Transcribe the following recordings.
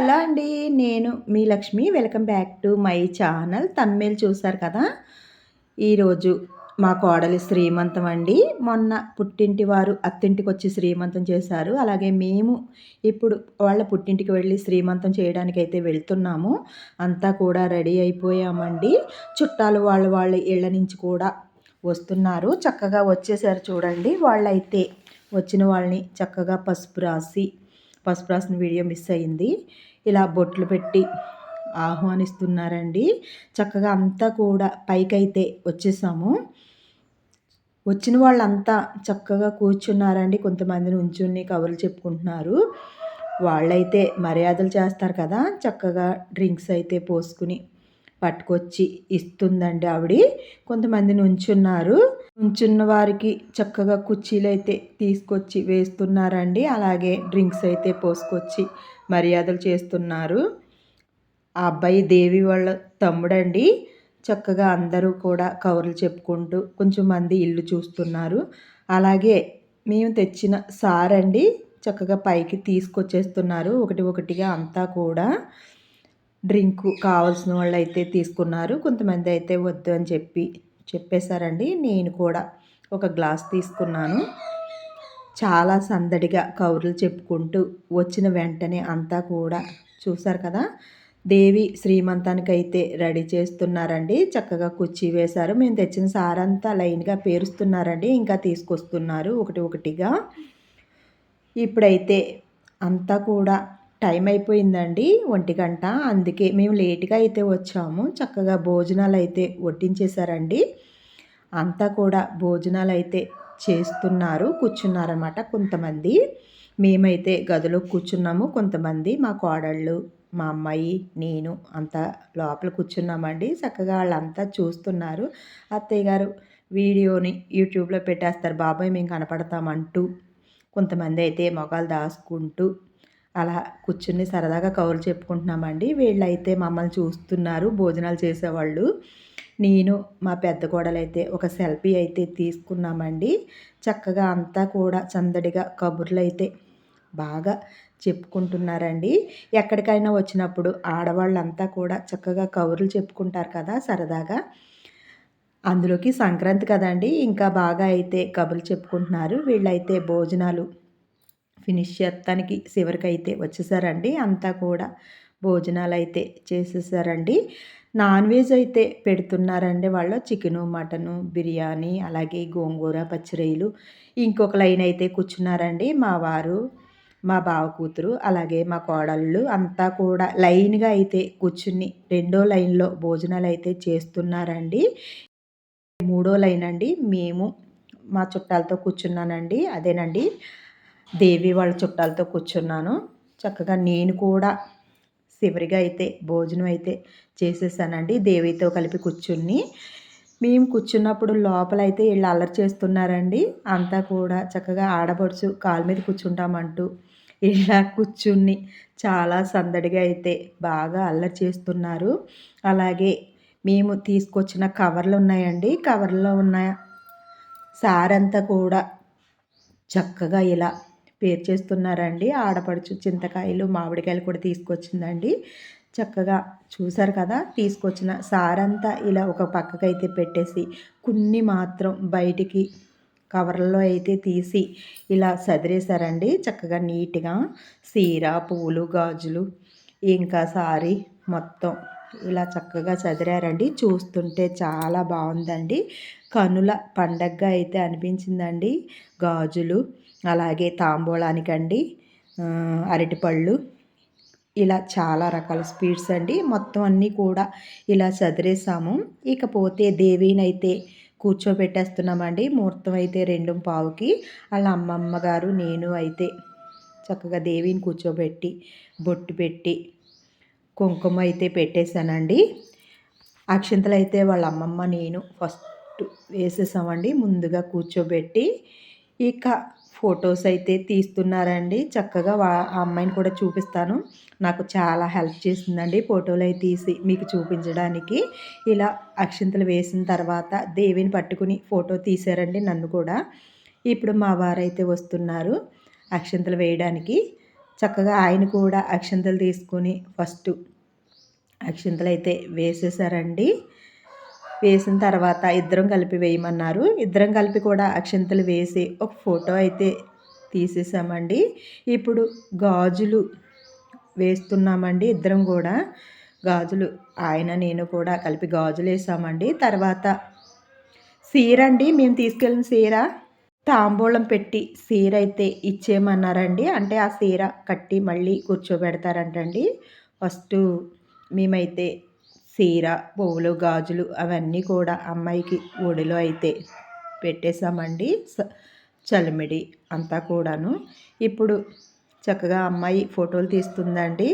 Hello అండి. నేను మీ Lakshmi welcome back to my channel. తన్మేలు చూసారు కదా? ఈరోజు మా కోడలి శ్రీమంతం అండి. మొన్న పుట్టింటి వారు అత్తింటికి వచ్చి శ్రీమంతం చేశారు. అలాగే మేము ఇప్పుడు వాళ్ళ పుట్టింటికి వెళ్ళి శ్రీమంతం చేయడానికి అయితే వెళ్తున్నాము. అంతా కూడా రెడీ అయిపోయామండి. చుట్టాలు వాళ్ళు వాళ్ళ ఇళ్ళ నుంచి కూడా వస్తున్నారు. చక్కగా వచ్చేసారు చూడండి. వాళ్ళైతే వచ్చిన వాళ్ళని చక్కగా పసుపు రాసి పసుపు రాసిన వీడియో మిస్ అయింది. ఇలా బొట్లు పెట్టి ఆహ్వానిస్తున్నారండి. చక్కగా అంతా కూడా పైకైతే వచ్చేసాము. వచ్చిన వాళ్ళంతా చక్కగా కూర్చున్నారండి. కొంతమందిని ఉంచుని కబుర్లు చెప్పుకుంటున్నారు. వాళ్ళైతే మర్యాదలు చేస్తారు కదా. చక్కగా డ్రింక్స్ అయితే పోసుకుని పట్టుకొచ్చి ఇస్తుందండి ఆవిడ. కొంతమంది నుంచున్నారు నుంచున్న వారికి చక్కగా కుర్చీలు అయితే తీసుకొచ్చి వేస్తున్నారండి. అలాగే డ్రింక్స్ అయితే పోసుకొచ్చి మర్యాదలు చేస్తున్నారు. ఆ అబ్బాయి దేవి వాళ్ళ తమ్ముడండి. చక్కగా అందరూ కూడా కవర్లు చెప్పుకుంటూ కొంచెం మంది ఇల్లు చూస్తున్నారు. అలాగే మేము తెచ్చిన సార్ అండి చక్కగా పైకి తీసుకొచ్చేస్తున్నారు. ఒకటి ఒకటిగా అంతా కూడా డ్రింక్ కావాల్సిన వాళ్ళు అయితే తీసుకున్నారు. కొంతమంది అయితే వద్దు అని చెప్పి చెప్పేశారండి. నేను కూడా ఒక గ్లాస్ తీసుకున్నాను. చాలా సందడిగా కౌరులు చెప్పుకుంటూ వచ్చిన వెంటనే అంతా కూడా చూసారు కదా? దేవి శ్రీమంతానికి అయితే రెడీ చేస్తున్నారండి. చక్కగా కుర్చీ వేశారు. మేము తెచ్చిన సారంతా లైన్గా పేరుస్తున్నారండి. ఇంకా తీసుకొస్తున్నారు ఒకటి ఒకటిగా. ఇప్పుడైతే అంతా కూడా టైం అయిపోయిందండి. ఒంటి గంట. అందుకే మేము లేట్గా అయితే వచ్చాము. చక్కగా భోజనాలు అయితే వడ్డించేశారండి. అంతా కూడా భోజనాలు అయితే చేస్తున్నారు కూర్చున్నారనమాట కొంతమంది. మేమైతే గదిలో కూర్చున్నాము కొంతమంది మా కోడళ్ళు మా అమ్మాయి నేను అంతా లోపల కూర్చున్నామండి. చక్కగా వాళ్ళంతా చూస్తున్నారు. అత్తయ్య గారు వీడియోని యూట్యూబ్లో పెట్టేస్తారు బాబాయ్ మేము కనపడతామంటూ కొంతమంది అయితే మొగాలు దాచుకుంటూ అలా కూర్చుని సరదాగా కౌలు చెప్పుకుంటున్నామండి. వీళ్ళైతే మమ్మల్ని చూస్తున్నారు భోజనాలు చేసేవాళ్ళు. నేను మా పెద్ద కోడలైతే ఒక సెల్ఫీ అయితే తీసుకున్నామండి. చక్కగా అంతా కూడా చందడిగా కబుర్లు అయితే బాగా చెప్పుకుంటున్నారండి. ఎక్కడికైనా వచ్చినప్పుడు ఆడవాళ్ళంతా కూడా చక్కగా కబుర్లు చెప్పుకుంటారు కదా సరదాగా. అందులోకి సంక్రాంతి కదండి ఇంకా బాగా అయితే కబుర్లు చెప్పుకుంటున్నారు. వీళ్ళైతే భోజనాలు ఫినిష్ చేస్తానికి చివరికి అయితే వచ్చేసారండి. అంతా కూడా భోజనాలు అయితే చేసేసారండి. నాన్ వెజ్ అయితే పెడుతున్నారండి వాళ్ళు. చికెను మటను బిర్యానీ అలాగే గోంగూర పచ్చిరొయ్యలు. ఇంకొక లైన్ అయితే కూర్చున్నారండి మా వారు మా బావ కూతురు అలాగే మా కోడళ్ళు. అంతా కూడా లైన్గా అయితే కూర్చుని రెండో లైన్లో భోజనాలు అయితే చేస్తున్నారండి. మూడో లైన్ అండి మేము మా చుట్టాలతో కూర్చున్నానండి. అదేనండి దేవి వాళ్ళ చుట్టాలతో కూర్చున్నాను. చక్కగా నేను కూడా చివరిగా అయితే భోజనం అయితే చేసేసానండి. దేవితో కలిపి కూర్చుని. మేము కూర్చున్నప్పుడు లోపల అయితే వీళ్ళు అల్లరి చేస్తున్నారండి. అంతా కూడా చక్కగా ఆడపడుచు కాలు మీద కూర్చుంటామంటూ ఇలా కూర్చుని చాలా సందడిగా అయితే బాగా అల్లరి చేస్తున్నారు. అలాగే మేము తీసుకొచ్చిన కవర్లు ఉన్నాయండి. కవర్లో ఉన్న సారంతా కూడా చక్కగా ఇలా పేరు చేస్తున్నారండి. ఆడపడుచు చింతకాయలు మామిడికాయలు కూడా తీసుకొచ్చిందండి. చక్కగా చూసారు కదా తీసుకొచ్చిన సారంతా ఇలా ఒక పక్కకైతే పెట్టేసి కొన్ని మాత్రం బయటికి కవర్లలో అయితే తీసి ఇలా సదిరేశారండి. చక్కగా నీట్గా సీర పూలు గాజులు ఇంకా సారీ మొత్తం ఇలా చక్కగా చదిరారండి చూస్తుంటే చాలా బాగుందండి. కనుల పండగగా అయితే అనిపించిందండి. గాజులు అలాగే తాంబూలానికండి అరటిపళ్ళు ఇలా చాలా రకాల స్వీట్స్ అండి. మొత్తం అన్నీ కూడా ఇలా చదిరేసాము ఇకపోతే దేవిని అయితే కూర్చోబెట్టేస్తున్నామండి ముహూర్తం అయితే రెండు పావుకి. వాళ్ళ అమ్మమ్మ గారు నేను అయితే చక్కగా దేవిని కూర్చోబెట్టి బొట్టు పెట్టి కుంకుమ అయితే పెట్టేశానండి. అక్షంతలు అయితే వాళ్ళ అమ్మమ్మ నేను ఫస్ట్ వేసేసామండి ముందుగా కూర్చోబెట్టి. ఇక ఫొటోస్ అయితే తీస్తున్నారండి. చక్కగా ఆ అమ్మాయిని కూడా చూపిస్తాను. నాకు చాలా హెల్ప్ చేసిందండి ఫోటోలు అయితే తీసి మీకు చూపించడానికి. ఇలా అక్షింతలు వేసిన తర్వాత దేవిని పట్టుకుని ఫోటో తీశారండి నన్ను కూడా. ఇప్పుడు మా వారైతే వస్తున్నారు అక్షింతలు వేయడానికి. చక్కగా ఆయన కూడా అక్షంతలు తీసుకొని ఫస్ట్ అక్షంతలు అయితే వేసేసారండి. వేసిన తర్వాత ఇద్దరం కలిపి వేయమన్నారు. ఇద్దరం కలిపి కూడా అక్షంతలు వేసి ఒక ఫోటో అయితే తీసేసామండి. ఇప్పుడు గాజులు వేస్తున్నామండి ఇద్దరం కూడా. గాజులు ఆయన నేను కూడా కలిపి గాజులు వేసామండి. తర్వాత సీర అండి మేము తీసుకెళ్ళిన సీర. తాంబూలం పెట్టి సీర అయితే ఇచ్చేయమన్నారండి. అంటే ఆ సీర కట్టి మళ్ళీ కూర్చోబెడతారంటండి. ఫస్ట్ మేమైతే చీర పువ్వులు గాజులు అవన్నీ కూడా అమ్మాయికి ఒడిలో అయితే పెట్టేశామండి. చలిమిడి అంతా కూడాను. ఇప్పుడు చక్కగా అమ్మాయి ఫోటోలు తీస్తుందండి.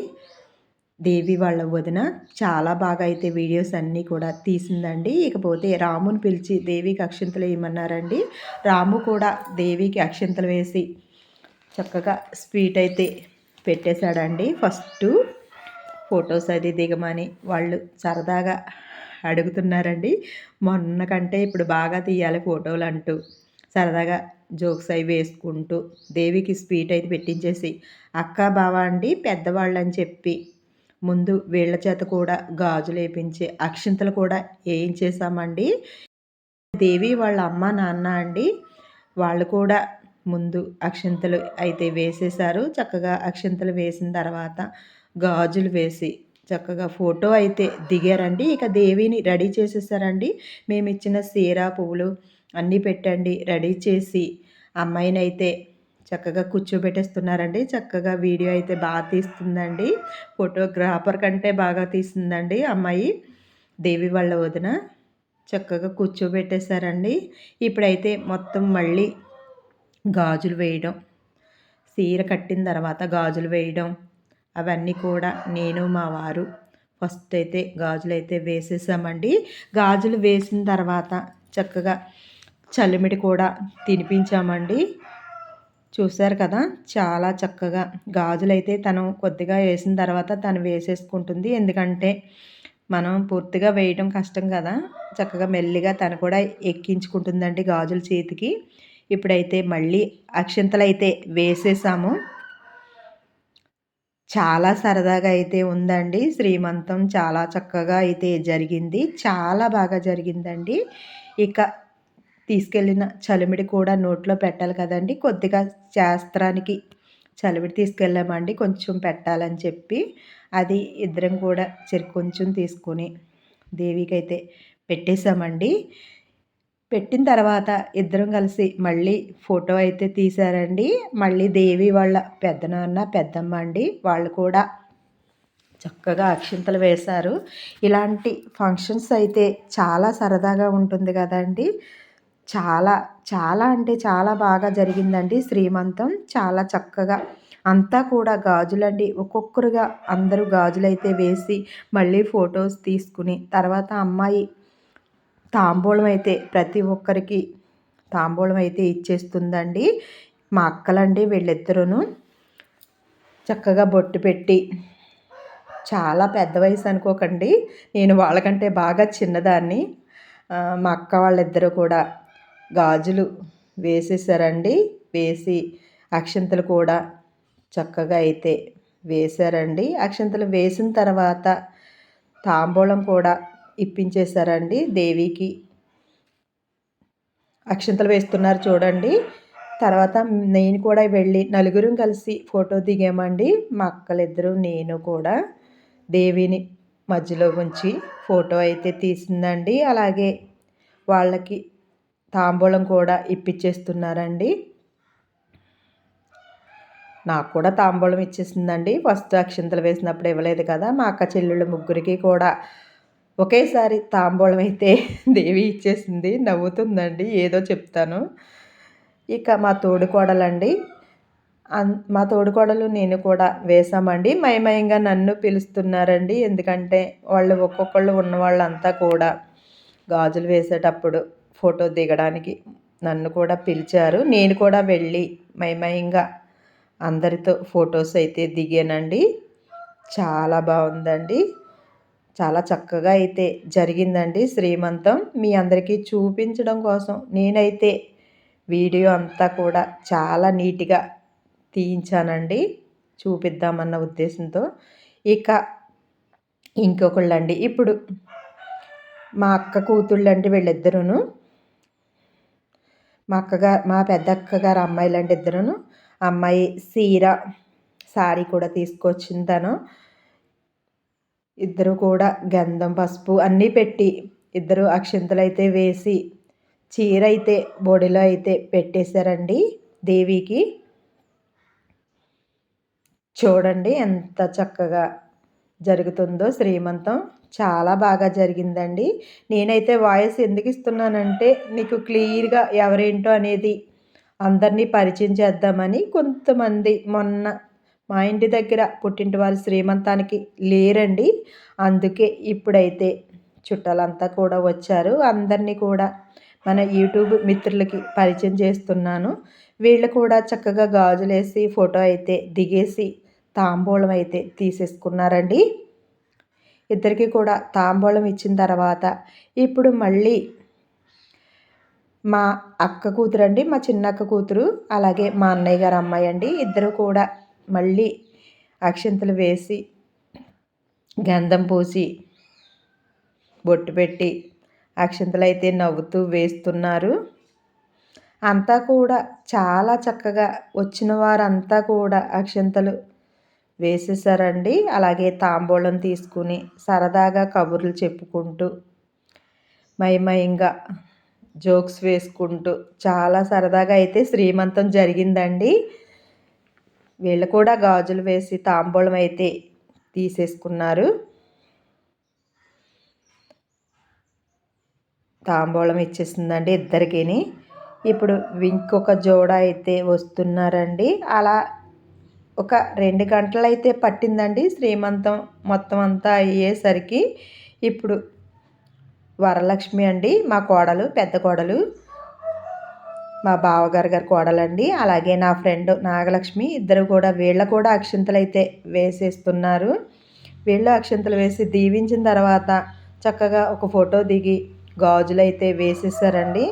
దేవి వాళ్ళ వదిన చాలా బాగా అయితే వీడియోస్ అన్నీ కూడా తీసిందండి. ఇకపోతే రాముని పిలిచి దేవికి అక్షంతలు వేయమన్నారండి రాము కూడా దేవికి అక్షంతలు వేసి చక్కగా స్వీట్ అయితే పెట్టేశాడండి. ఫస్ట్ ఫొటోస్ అది దిగమని వాళ్ళు సరదాగా అడుగుతున్నారండి. మొన్న కంటే ఇప్పుడు బాగా తీయాలి ఫోటోలు అంటూ సరదాగా జోక్స్ అవి వేసుకుంటూ దేవికి స్వీట్ అయితే పెట్టించేసి అక్క బావ అండి పెద్దవాళ్ళు అని చెప్పి ముందు వీళ్ళ చేత కూడా గాజులు వేయించి అక్షింతలు కూడా వేయించేసామండి దేవి వాళ్ళ అమ్మ నాన్న అండి వాళ్ళు కూడా ముందు అక్షింతలు అయితే వేసేసారు చక్కగా అక్షింతలు వేసిన తర్వాత గాజులు వేసి చక్కగా ఫోటో అయితే దిగారండి. ఇక దేవిని రెడీ చేసేసారండి. మేము ఇచ్చిన సీర పువ్వులు అన్నీ పెట్టండి రెడీ చేసి అమ్మాయిని అయితే చక్కగా కూర్చోబెట్టేస్తున్నారండి. చక్కగా వీడియో అయితే బాగా తీస్తుందండి. ఫోటోగ్రాఫర్ కంటే బాగా తీస్తుందండి అమ్మాయి. దేవి వాళ్ళ వదిన చక్కగా కూర్చోబెట్టేశారండి. ఇప్పుడైతే మొత్తం మళ్ళీ గాజులు వేయడం సీర కట్టిన తర్వాత గాజులు వేయడం అవన్నీ కూడా నేను మా వారు ఫస్ట్ అయితే గాజులు అయితే వేసేసామండి. గాజులు వేసిన తర్వాత చక్కగా చలిమిడి కూడా తినిపించామండి. చూశారు కదా చాలా చక్కగా గాజులైతే తను కొద్దిగా వేసిన తర్వాత తను వేసేసుకుంటుంది. ఎందుకంటే మనం పూర్తిగా వేయడం కష్టం కదా చక్కగా మెల్లిగా తను కూడా ఎక్కించుకుంటుందండి గాజుల చేతికి. ఇప్పుడైతే మళ్ళీ అక్షింతలు అయితే వేసేసాము. చాలా సరదాగా అయితే ఉందండి. శ్రీమంతం చాలా చక్కగా అయితే జరిగింది. చాలా బాగా జరిగిందండి. ఇక తీసుకెళ్ళిన చలిమిడి కూడా నోట్లో పెట్టాలి కదండి. కొద్దిగా శాస్త్రానికి చలిమిడి తీసుకెళ్ళామండి. కొంచెం పెట్టాలని చెప్పి అది ఇద్దరం కూడా చెరి కొంచెం తీసుకొని దేవికి అయితే పెట్టేశామండి. పెట్టిన తర్వాత ఇద్దరం కలిసి మళ్ళీ ఫోటో అయితే తీశారండి. మళ్ళీ దేవి వాళ్ళ పెద్దనాన్న పెద్దమ్మ అండి వాళ్ళు కూడా చక్కగా అక్షింతలు వేశారు. ఇలాంటి ఫంక్షన్స్ అయితే చాలా సరదాగా ఉంటుంది కదండి. చాలా చాలా అంటే చాలా బాగా జరిగిందండి శ్రీమంతం. చాలా చక్కగా అంతా కూడా గాజులండి. ఒక్కొక్కరుగా అందరూ గాజులైతే వేసి మళ్ళీ ఫొటోస్ తీసుకుని తర్వాత అమ్మాయి తాంబూలం అయితే ప్రతి ఒక్కరికి తాంబూలం అయితే ఇచ్చేస్తుందండి. మా అక్కలండి వీళ్ళిద్దరూను చక్కగా బొట్టు పెట్టి చాలా పెద్ద వయసు అనుకోకండి. నేను వాళ్ళకంటే బాగా చిన్నదాన్ని. మా అక్క వాళ్ళిద్దరూ కూడా గాజులు వేసేసారండి. వేసి అక్షంతలు కూడా చక్కగా అయితే వేశారండి అక్షంతలు వేసిన తర్వాత తాంబూలం కూడా ఇప్పించేశారండి దేవికి. అక్షంతలు వేస్తున్నారు చూడండి. తర్వాత నేను కూడా వెళ్ళి నలుగురం కలిసి ఫోటో దిగామండి. మా అక్కలిద్దరూ నేను కూడా దేవిని మధ్యలో ఉంచి ఫోటో అయితే తీసిందండి. అలాగే వాళ్ళకి తాంబూలం కూడా ఇప్పించేస్తున్నారండి. నాకు కూడా తాంబూలం ఇచ్చేసిందండి. ఫస్ట్ అక్షంతలు వేసినప్పుడు ఇవ్వలేదు కదా మా అక్క చెల్లెళ్ళు ముగ్గురికి కూడా ఒకేసారి తాంబూలం అయితే దేవి ఇచ్చేసింది. నవ్వుతుందండి. ఏదో చెప్తాను. ఇక మా తోడుకోడలండి. మా తోడుకోడలు నేను కూడా వేసామండి మయమయంగా నన్ను పిలుస్తున్నారండి. ఎందుకంటే వాళ్ళు ఒక్కొక్కళ్ళు ఉన్న వాళ్ళంతా కూడా గాజులు వేసేటప్పుడు ఫోటో దిగడానికి నన్ను కూడా పిలిచారు. నేను కూడా వెళ్ళి మయమయంగా అందరితో ఫొటోస్ అయితే దిగానండి. చాలా బాగుందండి. చాలా చక్కగా అయితే జరిగిందండి శ్రీమంతం. మీ అందరికీ చూపించడం కోసం నేనైతే వీడియో అంతా కూడా చాలా నీట్గా తీయించానండి. చూపిద్దామన్న ఉద్దేశంతో. ఇక ఇంకొకళ్ళండి. ఇప్పుడు మా అక్క కూతుళ్ళండి వీళ్ళిద్దరూను. మా అక్కగారు మా పెద్ద అక్కగారు అమ్మాయిలంటే ఇద్దరును. అమ్మాయి సీర సారీ కూడా తీసుకొచ్చింది తను ఇద్దరు కూడా గంధం పసుపు అన్నీ పెట్టి ఇద్దరు అక్షింతలైతే అయితే వేసి చీర అయితే బొడిలో అయితే పెట్టేశారండి దేవికి. చూడండి ఎంత చక్కగా జరుగుతుందో శ్రీమంతం. చాలా బాగా జరిగిందండి. నేనైతే వాయిస్ ఎందుకు ఇస్తున్నానంటే మీకు క్లియర్గా ఎవరేంటో అనేది అందరినీ పరిచయం చేద్దామని కొంతమంది మొన్న మా ఇంటి దగ్గర పుట్టింటి వారి శ్రీమంతానికి లేరండి. అందుకే ఇప్పుడైతే చుట్టాలంతా కూడా వచ్చారు. అందరినీ కూడా మన యూట్యూబ్ మిత్రులకి పరిచయం చేస్తున్నాను. వీళ్ళు కూడా చక్కగా గాజులేసి ఫోటో అయితే దిగేసి తాంబూలం అయితే తీసేసుకున్నారండి. ఇద్దరికి కూడా తాంబూలం ఇచ్చిన తర్వాత ఇప్పుడు మళ్ళీ మా అక్క కూతురు అండి మా చిన్నక్క కూతురు అలాగే మా అన్నయ్య గారు అమ్మాయి అండి. ఇద్దరు కూడా మళ్ళీ అక్షంతలు వేసి గంధం పూసి బొట్టు పెట్టి అక్షంతలు అయితే నవ్వుతూ వేస్తున్నారు. అంతా కూడా చాలా చక్కగా వచ్చిన వారంతా కూడా అక్షంతలు వేసేసారండి. అలాగే తాంబూలం తీసుకుని సరదాగా కబుర్లు చెప్పుకుంటూ మయమయంగా జోక్స్ వేసుకుంటూ చాలా సరదాగా అయితే శ్రీమంతం జరిగిందండి. వీళ్ళు కూడా గాజులు వేసి తాంబూలం అయితే తీసేసుకున్నారు. తాంబూలం ఇచ్చేసిందండి ఇద్దరికిని. ఇప్పుడు ఇంకొక జోడ అయితే వస్తున్నారండి. అలా ఒక రెండు గంటలైతే పట్టిందండి శ్రీమంతం మొత్తం అంతా అయ్యేసరికి. ఇప్పుడు వరలక్ష్మి అండి మా కోడలు పెద్ద కోడలు. మా బావగారు గారి కోడలండి. అలాగే నా ఫ్రెండ్ నాగలక్ష్మి ఇద్దరు కూడా వీళ్ళ కూడా అక్షంతలు అయితే వేసేస్తున్నారు. వీళ్ళు అక్షంతలు వేసి దీవించిన తర్వాత చక్కగా ఒక ఫోటో దిగి గాజులు అయితే వేసేసారండి.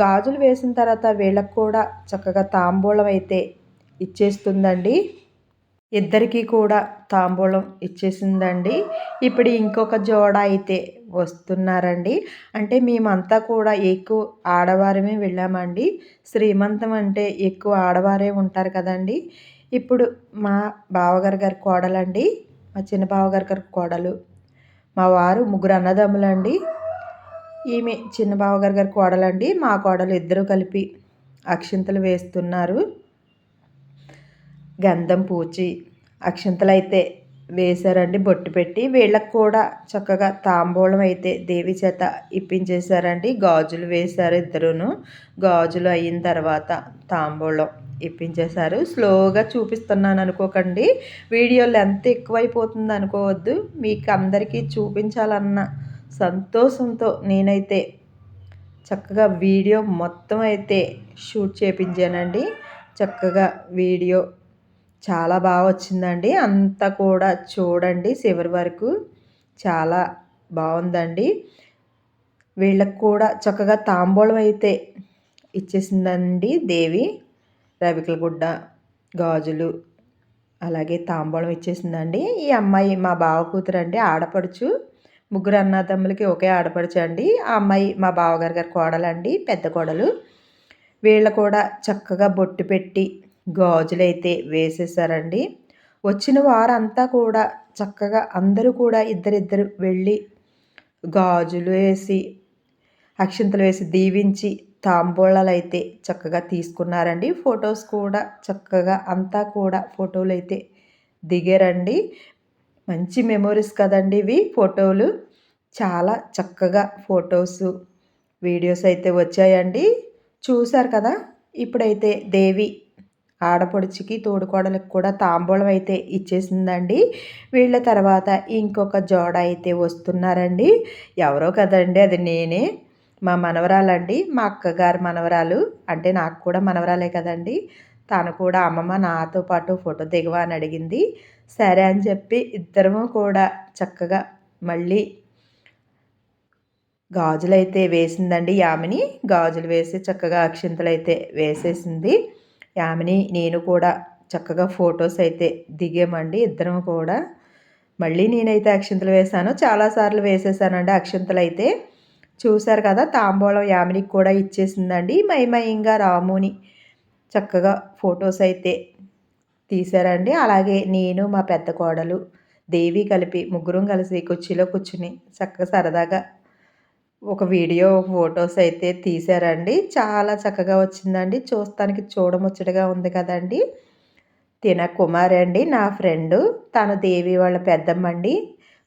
గాజులు వేసిన తర్వాత వీళ్ళకు కూడా చక్కగా తాంబూలం అయితే ఇచ్చేస్తుందండి. ఇద్దరికీ కూడా తాంబూలం ఇచ్చేసిందండి. ఇప్పుడు ఇంకొక జోడ అయితే వస్తున్నారండి. అంటే మేమంతా కూడా ఎక్కువ ఆడవారమే వెళ్ళామండి. శ్రీమంతం అంటే ఎక్కువ ఆడవారే ఉంటారు కదండి. ఇప్పుడు మా బావగారు గారి కోడలండి. మా చిన్న బావగారి గారి కోడలు. మా వారు ముగ్గురు అన్నదమ్ములండి. ఈమె చిన్న బావగారు గారి కోడలండి. మా కోడలు ఇద్దరు కలిపి అక్షింతలు వేస్తున్నారు. గంధం పూచి అక్షంతలు అయితే వేశారండి బొట్టు పెట్టి. వీళ్ళకు కూడా చక్కగా తాంబూలం అయితే దేవి చేత ఇప్పించేశారండి. గాజులు వేశారు ఇద్దరును. గాజులు అయిన తర్వాత తాంబూలం ఇప్పించేశారు. స్లోగా చూపిస్తున్నాను అనుకోకండి. వీడియో లెంత్ ఎక్కువైపోతుంది అనుకోవద్దు. మీకు అందరికీ చూపించాలన్న సంతోషంతో నేనైతే చక్కగా వీడియో మొత్తం అయితే షూట్ చేపించానండి. చక్కగా వీడియో చాలా బాగా వచ్చిందండి. అంతా కూడా చూడండి చివరి వరకు. చాలా బాగుందండి. వీళ్ళకు కూడా చక్కగా తాంబూలం అయితే ఇచ్చేసిందండి దేవి. రవికల గుడ్డ గాజులు అలాగే తాంబూలం ఇచ్చేసిందండి. ఈ అమ్మాయి మా బావ కూతురు అండి ఆడపడుచు. ముగ్గురు అన్నదమ్ములకి ఒకే ఆడపడుచు అండి. ఆ అమ్మాయి మా బావగారు గారి కోడలండి పెద్ద కోడలు. వీళ్ళు కూడా చక్కగా బొట్టు పెట్టి గాజులైతే వేసేసారండి వచ్చిన వారంతా కూడా చక్కగా అందరూ కూడా ఇద్దరిద్దరు వెళ్ళి గాజులు వేసి అక్షింతలు వేసి దీవించి తాంబూళాలు అయితే చక్కగా తీసుకున్నారండి. ఫొటోస్ కూడా చక్కగా అంతా కూడా ఫోటోలు అయితే దిగారండి. మంచి మెమొరీస్ కదండి ఇవి ఫోటోలు. చాలా చక్కగా ఫొటోస్ వీడియోస్ అయితే వచ్చాయండి. చూశారు కదా? ఇప్పుడైతే దేవి ఆడపడుచుకి తోడుకోడలకు కూడా తాంబూలం అయితే ఇచ్చేసిందండి. వీళ్ళ తర్వాత ఇంకొక జోడ అయితే వస్తున్నారండి. ఎవరో కదండి అది నేనే. మా మనవరాలండి. మా అక్కగారు మనవరాలు. అంటే నాకు కూడా మనవరాలే కదండి. తను కూడా అమ్మమ్మ నాతో పాటు ఫోటో దిగవా అని అడిగింది. సరే అని చెప్పి ఇద్దరము కూడా చక్కగా మళ్ళీ గాజులు అయితే వేసిందండి యామిని. గాజులు వేసి చక్కగా అక్షింతలు అయితే వేసేసింది. యామిని నేను కూడా చక్కగా ఫొటోస్ అయితే దిగామండి. ఇద్దరం కూడా. మళ్ళీ నేనైతే అక్షింతలు వేశాను. చాలాసార్లు వేసేసానండి అక్షంతలు అయితే చూశారు కదా తాంబూలం యామినికి కూడా ఇచ్చేసిందండి. మైమయంగా రాముని చక్కగా ఫొటోస్ అయితే తీశారండి. అలాగే నేను మా పెద్ద కోడలు దేవి కలిపి ముగ్గురం కలిసి కుర్చీలో కూర్చుని చక్కగా సరదాగా ఒక వీడియో ఫొటోస్ అయితే తీశారండి. చాలా చక్కగా వచ్చిందండి. చూస్తానికి చూడముచ్చటగా ఉంది కదండి. తిన కుమారి అండి నా ఫ్రెండు. తన దేవి వాళ్ళ పెద్దమ్మ అండి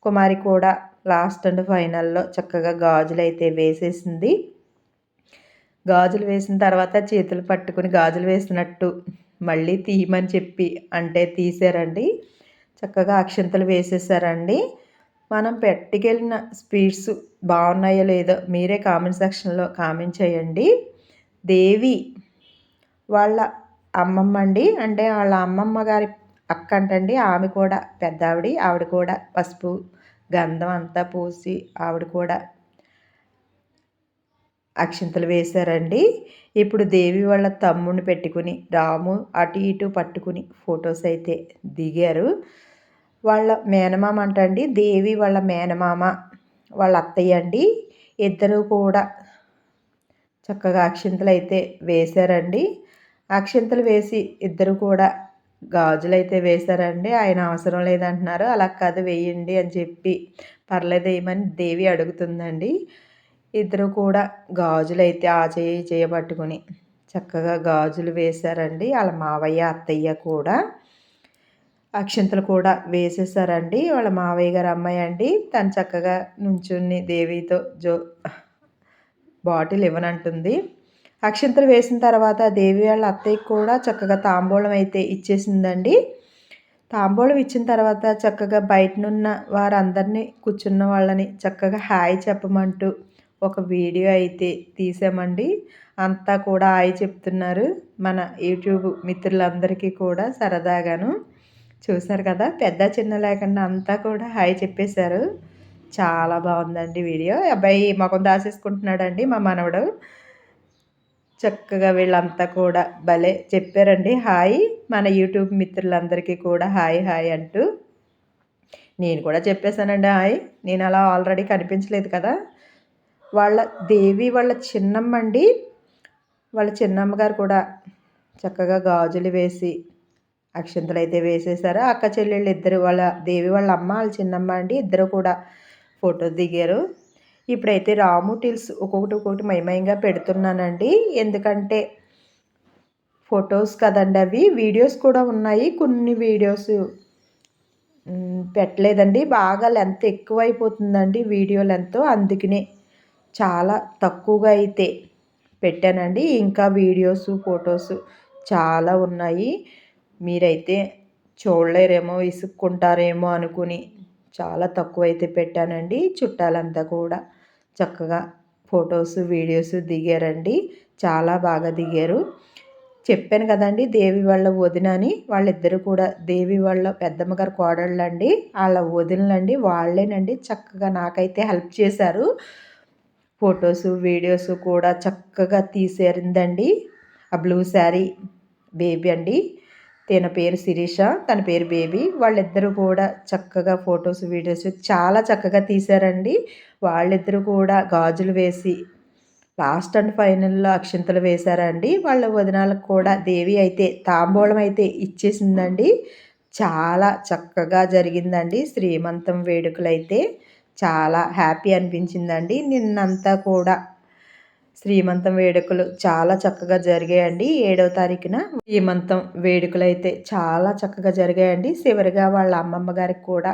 కుమారి కూడా లాస్ట్ అండ్ ఫైనల్లో చక్కగా గాజులు అయితే వేసేసింది. గాజులు వేసిన తర్వాత చేతులు పట్టుకుని గాజులు వేసినట్టు మళ్ళీ తీయమని చెప్పి అంటే తీసారండి చక్కగా అక్షంతలు వేసేసారండి. మనం పెట్టుకెళ్ళిన స్వీట్స్ బాగున్నాయో లేదో మీరే కామెంట్ సెక్షన్లో కామెంట్ చేయండి. దేవి వాళ్ళ అమ్మమ్మ అండి అంటే వాళ్ళ అమ్మమ్మ గారి అక్క అంటండి ఆమె కూడా పెద్ద ఆవిడ ఆవిడ కూడా పసుపు గంధం అంతా పూసి ఆవిడ కూడా అక్షింతలు వేశారండి. ఇప్పుడు దేవి వాళ్ళ తమ్ముడిని పెట్టుకుని రాము అటు ఇటు పట్టుకుని ఫొటోస్ అయితే దిగారు. వాళ్ళ మేనమామ అంట అండి దేవి వాళ్ళ మేనమామ వాళ్ళ అత్తయ్య అండి. ఇద్దరు కూడా చక్కగా అక్షింతలు అయితే వేశారండి. అక్షింతలు వేసి ఇద్దరు కూడా గాజులు అయితే వేశారండి. ఆయన అవసరం లేదంటున్నారు. అలా కాదు వేయండి అని చెప్పి పర్లేదు వేయమని దేవి అడుగుతుందండి. ఇద్దరు కూడా గాజులు అయితే ఆ చేయి చేయబట్టుకుని చక్కగా గాజులు వేశారండి. వాళ్ళ మావయ్య అత్తయ్య కూడా అక్షంతలు కూడా వేసేసారండి. వాళ్ళ మావయ్య గారు అమ్మాయి అండి. తను చక్కగా నుంచుని దేవితో జో బాటిల్ ఇవ్వనంటుంది. అక్షంతలు వేసిన తర్వాత దేవి వాళ్ళ అత్తయ్యకి కూడా చక్కగా తాంబూలం అయితే ఇచ్చేసిందండి. తాంబూలం ఇచ్చిన తర్వాత చక్కగా బయటనున్న వారందరినీ కూర్చున్న వాళ్ళని చక్కగా హాయ్ చెప్పమంటూ ఒక వీడియో అయితే తీసామండి. అంతా కూడా హాయ్ చెప్తున్నారు మన యూట్యూబ్ మిత్రులందరికీ కూడా సరదాగాను. చూసారు కదా? పెద్ద చిన్న లేకుండా అంతా కూడా హాయ్ చెప్పేశారు. చాలా బాగుందండి వీడియో. అబ్బాయి మొఖం దాసేసుకుంటున్నాడండి మా మనవడు. చక్కగా వీళ్ళంతా కూడా భలే చెప్పారండి. హాయ్. మన యూట్యూబ్ మిత్రులందరికీ కూడా హాయ్ హాయ్ అంటూ. నేను కూడా చెప్పేశానండి హాయ్. నేను అలా ఆల్రెడీ కనిపించలేదు కదా? వాళ్ళ దేవి వాళ్ళ చిన్నమ్మ అండి వాళ్ళ చిన్నమ్మ గారు కూడా చక్కగా గాజులు వేసి అక్షంతలు అయితే వేసేసారు. అక్క చెల్లెళ్ళు ఇద్దరు వాళ్ళ దేవి వాళ్ళ అమ్మ వాళ్ళ చిన్నమ్మ అండి ఇద్దరు కూడా ఫోటో దిగారు. ఇప్పుడైతే రాము టిల్స్ ఒక్కొక్కటి ఒక్కొక్కటి మయమయంగా పెడుతున్నానండి. ఎందుకంటే ఫొటోస్ కదండి అవి. వీడియోస్ కూడా ఉన్నాయి. కొన్ని వీడియోస్ పెట్టలేదండి. బాగా లెంత్ ఎక్కువైపోతుందండి వీడియో లెంత్ అందుకనే చాలా తక్కువగా అయితే పెట్టానండి. ఇంకా వీడియోస్ ఫొటోస్ చాలా ఉన్నాయి. మీరైతే చూడలేరేమో విసుక్కుంటారేమో అనుకుని చాలా తక్కువ అయితే పెట్టానండి. చుట్టాలంతా కూడా చక్కగా ఫొటోస్ వీడియోస్ దిగారండి. చాలా బాగా దిగారు. చెప్పాను కదండి దేవి వాళ్ళ వదినని వాళ్ళిద్దరు కూడా దేవి వాళ్ళ పెద్దమ్మ గారు కోడళ్ళండి. వాళ్ళ వదినలండి. వాళ్ళేనండి చక్కగా నాకైతే హెల్ప్ చేశారు. ఫొటోస్ వీడియోస్ కూడా చక్కగా తీసేరిందండి. ఆ బ్లూ శారీ బేబీ అండి. తన పేరు శిరీష తన పేరు బేబీ. వాళ్ళిద్దరూ కూడా చక్కగా ఫొటోస్ వీడియోస్ చాలా చక్కగా తీశారండి. వాళ్ళిద్దరూ కూడా గాజులు వేసి లాస్ట్ అండ్ ఫైనల్లో అక్షింతలు వేశారండి. వాళ్ళ వదినాలకు కూడా దేవి అయితే తాంబూలం అయితే ఇచ్చేసిందండి. చాలా చక్కగా జరిగిందండి. శ్రీమంతం వేడుకలు అయితే చాలా హ్యాపీ అనిపించిందండి. నిన్నంతా కూడా శ్రీమంతం వేడుకలు చాలా చక్కగా జరిగాయండి. ఏడవ తారీఖున శ్రీమంతం వేడుకలు అయితే చాలా చక్కగా జరిగాయండి. చివరిగా వాళ్ళ అమ్మమ్మ గారికి కూడా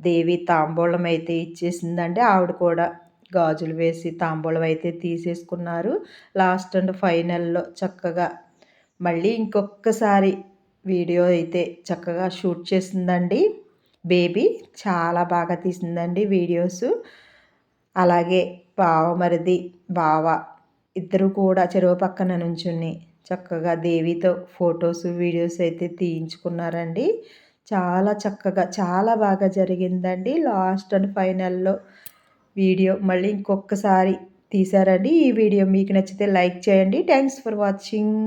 దేవి తాంబూలం అయితే ఇచ్చేసిందండి. ఆవిడ కూడా గాజులు వేసి తాంబూలం అయితే తీసేసుకున్నారు. లాస్ట్ అండ్ ఫైనల్లో చక్కగా మళ్ళీ ఇంకొకసారి వీడియో అయితే చక్కగా షూట్ చేసిందండి. బేబీ చాలా బాగా తీసిందండి వీడియోస్. అలాగే బావమరిది బావ. ఇద్దరు కూడా చెరువు పక్కన నుంచుని చక్కగా దేవితో ఫొటోస్ వీడియోస్ అయితే తీయించుకున్నారండి. చాలా చక్కగా చాలా బాగా జరిగిందండి. లాస్ట్ అండ్ ఫైనల్లో వీడియో మళ్ళీ ఇంకొకసారి తీశారండి. ఈ వీడియో మీకు నచ్చితే లైక్ చేయండి. Thanks for watching.